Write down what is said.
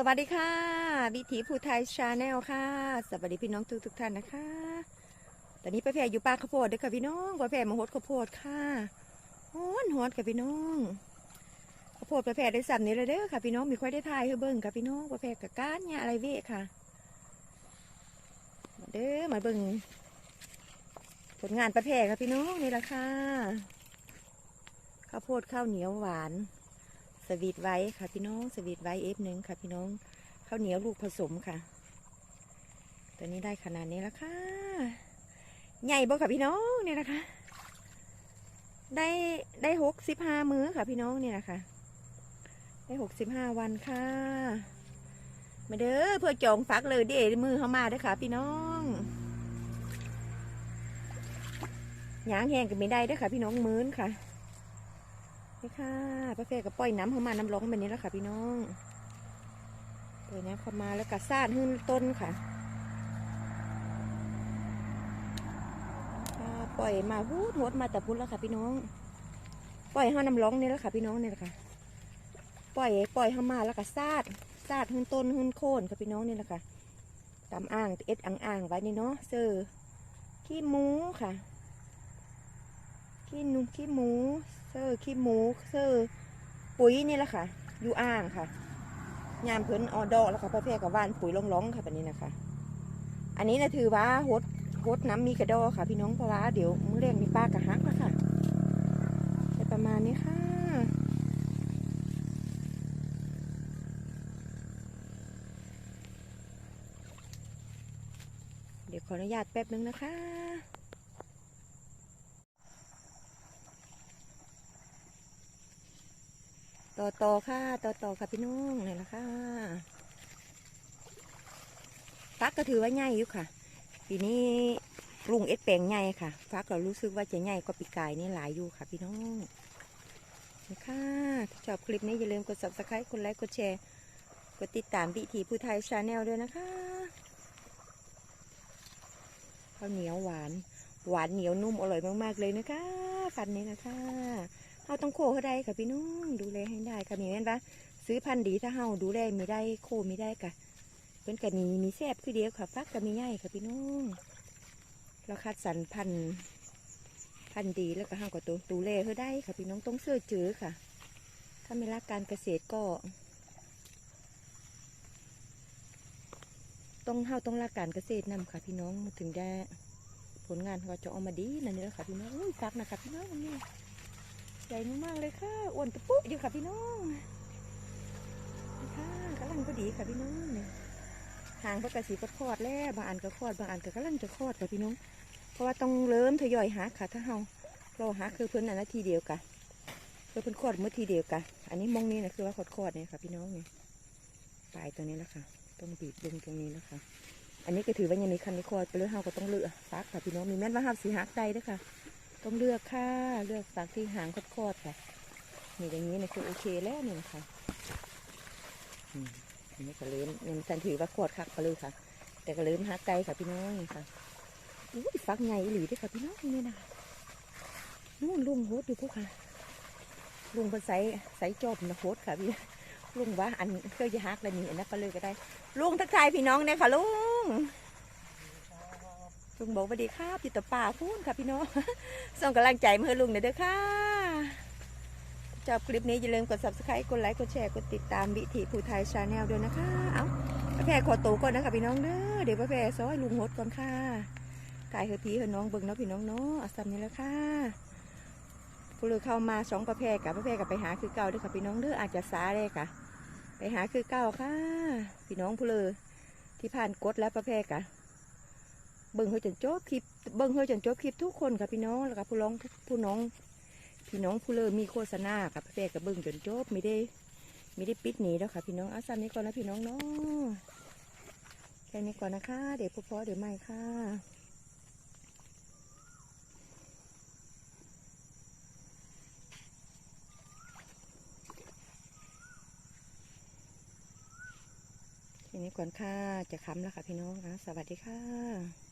สวัสดีค่ะวิถีภูไทยชาแนลค่ะ สวัสดีพี่น้องทุกทุกท่านนะคะ ตอนนี้ป้าแพรอยู่ป่าข้าวโพดด้อค่ะพี่น้องป้าแพรมาหดข้าวโพดค่ะฮอนฮอดค่ะพี่น้องข้าวโพดป้าแพรได้สับนี้เลยเด้อค่ะพี่น้องมีค่อยได้ทายให้เบิ่งค่ะพี่น้องป้าแพรกับก้านเนี่ยอะไรเวะค่ะมาเด้อมาเบิ่งผลงานป้าแพรค่ะพี่น้องนี่แหละค่ะข้าวโพดข้าวเหนียวหวาน สวีทไว้ค่ะพี่น้องสวีทไว้เอฟหนึ่งค่ะพี่น้องข้าวเหนียวลูกผสมค่ะ ตัวนี้ได้ขนาดนี้แล้วค่ะ ใหญ่บ่ค่ะพี่น้องเนี่ยนะคะ ได้ได้หกสิบห้ามื้อค่ะพี่น้องเนี่ยนะคะได้หกสิบห้าวันค่ะ มาเด้อเพื่อจองฟักเลยเดี๋ยวมือเข้ามาด้อค่ะ พี่น้องยางแห้งก็ไม่ได้ด้อค่ะ พี่น้องมื้นค่ะ นี่ค่ะป้าแพรก็ปล่อยน้ำเข้ามาน้ำร้องแบบนี้แล้วค่ะ พี่น้องปล่อยน้ำเข้ามาแล้วก็ซาดขึ้นต้นค่ะอ่าปล่อยมาพูดหดมาแต่พุดแล้วค่ะ พี่น้อง ปล่อยเข้าน้ำร้องนี่แล้วค่ะ พี่น้องนี่แหละค่ะ ปล่อยปล่อยเข้ามาแล้วก็ซาดซาดขึ้นต้นขึ้นโคนค่ะพี่น้องนี่แหละค่ะตามอ่างเอ็ดอ่างอ่างไว้นี่เนาะเซอร์ขี้หมูค่ะ ขี้นุ่มขี้หมู เซอร์ขี้หมูเซอร์ปุ๋ยนี่แหละค่ะอยู่อ่างค่ะยามเพิ่นออดอกแล้วค่ะพ่อแพรกับว่านปุ๋ยล่องๆค่ะแบบนี้นะคะ อันนี้นะถือว่าฮดฮดน้ำมีกระดอค่ะ พี่น้องเพราะว่าเดี๋ยวมื้อแรกมีปลากระฮักแล้วค่ะประมาณนี้ค่ะเดี๋ยวขออนุญาตแป๊บนึงนะคะ ต่อต่อค่ะต่อต่อค่ะพี่น้องนี่ละค่ะฟักก็ถือว่าใหญ่อยู่ค่ะ ปีนี้ปรุงเอ็ดแปลงใหญ่ค่ะฟักเรารู้สึกว่าจะใหญ่กว่าปีกายนี่หลายอยู่ค่ะ พี่น้องนี่ค่ะถ้าชอบคลิปนี้อย่าลืมกด subscribe กดไลค์กดแชร์กดติดตามวิถีผู้ไทยชาแนลด้วยนะคะข้าวเหนียวหวาน หวานเหนียวนุ่มอร่อยมากๆเลยนะคะฟันนี้นะคะ เราต้องโคเขาได้ค่ะพี่น้องดูแลให้ได้ค่ะมีแม่นปะซื้อพันธุ์ดีถ้าเฮาดูแลไม่ได้โคไม่ได้ค่ะเพิ่นกันมีมีแซ่บคือเดียวค่ะฟักกับมีใหญ่ค่ะพี่น้องเราคัดสรรพันธุ์พันธุ์ดีแล้วก็เฮาก็ตัวดูแลเขาได้ค่ะพี่น้องต้องเสื้อจื้อค่ะ ถ้าไม่รักการเกษตรก็ต้องเฮาต้องรักการเกษตรนำค่ะ พี่น้องถึงได้ผลงานเขาจะออกมาดีนั่นนี่แหละค่ะพี่น้องอุ้ยฟักนะคะพี่น้องนี่ ใหญ่มากๆเลยค่ะอ้วนตะปุ๊อยู่ค่ะพี่น้องค่ะกำลังพอดีค่ะพี่น้องเนี่ยหางก็กระสีก็คลอดแล้วบางอันก็คลอดบางอันก็กำลังจะคลอดค่ะพี่น้อง เพราะว่าต้องเริ่มทยอยหาค่ะถ้าเฮาเราหาคือเพิ่นอันนาทีเดียวกันคือเพิ่นคลอดเมื่อทีเดียวกันอันนี้มองนี่นะคือว่าคลอดคลอดเนี่ยค่ะพี่น้องเนี่ยปลายตรงนี้แล้วค่ะต้องบีบดึงตรงนี้แล้วค่ะอันนี้ก็ถือว่ายังมีคันที่คลอดไปเลยเฮาก็ต้องเลือกฟักค่ะพี่น้องมีแม่นว่าห้ามสีหักใจด้วยค่ะ ต้องเลือกค่ะ เลือกฝักที่หางคดๆค่ะ นี่อย่างนี้เนี่ยคือโอเคแล้วนี่นะคะอืมอันนี้ก็เริ่มยังทันถือว่าขวดคักไปเลยค่ะ แต่ก็เริ่มหักไกลค่ะพี่น้องนี่ค่ะอุ้ยฟักไงอีหลีด้วยค่ะพี่น้องนี่นะคะนู่นลุงโฮดดูพวกค่ะ ลุงเป็นใส่ใส่จอบนะโฮดค่ะพี่ลุงว่าอันเคยจะหักแล้วนี่อันนั้นไปเลยก็ได้ ลุงทักทายพี่น้องเนี่ยค่ะลุง ลุงบอกวัสดีครับอยู่ต่อป่าพูนค่ะพี่น้องส่งกำลังใจมาให้ลุงหน่อยเด้อค่ะชอบคลิปนี้อย่าลืมกด subscribe กดไลค์กดแชร์กดติดตามวิถีภูไทยชาแนลด้วยนะคะ เอาป้าแพรขอตัวก่อนนะคะพี่น้องเด้อ เดี๋ยวป้าแพรซอยลุงหดก่อนค่ะกายเฮอพีเฮอน้องเบิ่งเนาะพี่น้องเนาะอาซ้ำนี้แล้วค่ะผู้เลือเข้ามาสองป้าแพรกับป้าแพรกับไปหาคือเก่าเด้อค่ะพี่น้องเด้ออาจจะสาเลยค่ะ ไปหาคือเก่าค่ะ พี่น้องผู้เลือที่ผ่านกดแล้วป้าแพรกะ เบิ่งเฮาจนจบคลิปเบิ่งเฮาจนจบคลิปทุกคนค่ะพี่น้องแล้วก็ผู้ร้องผู้น้องพี่น้องผู้เลิมมีโฆษณากับแฟกับเบิ่งจนจบไม่ได้ไม่ได้ปิดหนีแล้วค่ะ พี่น้องอาซันนี้ก่อนนะพี่น้องเนาะแค่นี้ก่อนนะคะ เดี๋ยวพอเดี๋ยวไม่ค่ะแค่นี้ก่อนค่ะ จะค้ำแล้วค่ะพี่น้องค่ะสวัสดีค่ะ